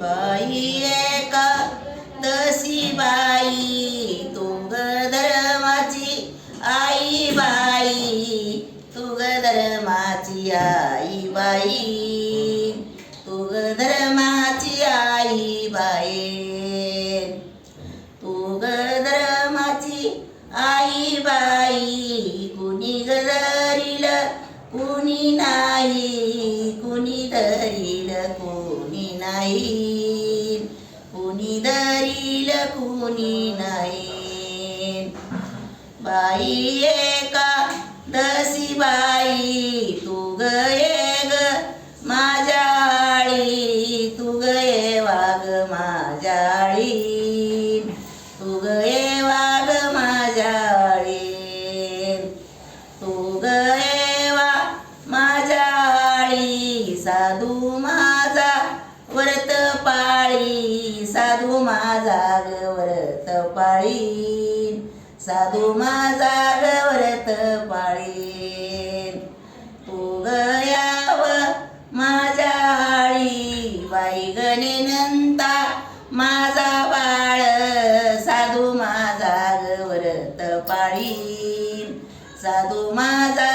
बाई एका तशी बाई तुंग धर्माची आई बाई तुग धर्माची आई बाई तुग धर्माची आई बाई. तुग धर्माची आई बाई कुणी गदरील कुणी नाही. कुणी धरील कुणी नाही. बाई एका दसी बाई तू ग ये ग माझ्या आळी तू ग वाग माझ्या आळी तू गये वाग माझ्या आळी तू गये वा माझ्या आळी साधू माझा व्रत पाळी साधू माझा गवरत पाळी साधू माझा गवरत पाळी तू गयाव माझ्या आळी बाई गणिनंता माझा बाळ. साधू माझा गवरत पाळी साधू माझा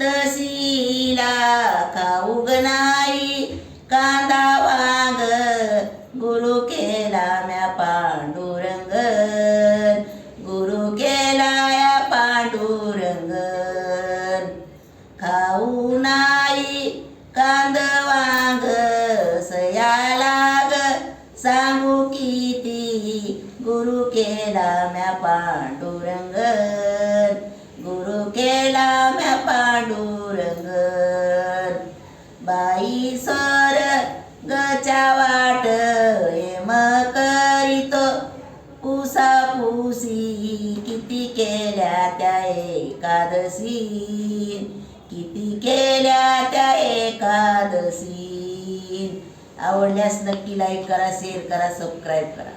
तसीला खाऊ गनाई कांदा वांग गुरु केला म्या पांडुरंग गुरु केला या पांडुरंग खाऊ नाही कांद वांग सया लाग सांगू किती गुरु केला म्या पांडुरंग बाई सर गच्या वाट एम करीतो. पुसा पुसी किती केल्या त्या एकादशी? किती केल्या त्या एकादशी? आवडल्यास नक्की लाईक करा शेअर करा सबस्क्राईब करा.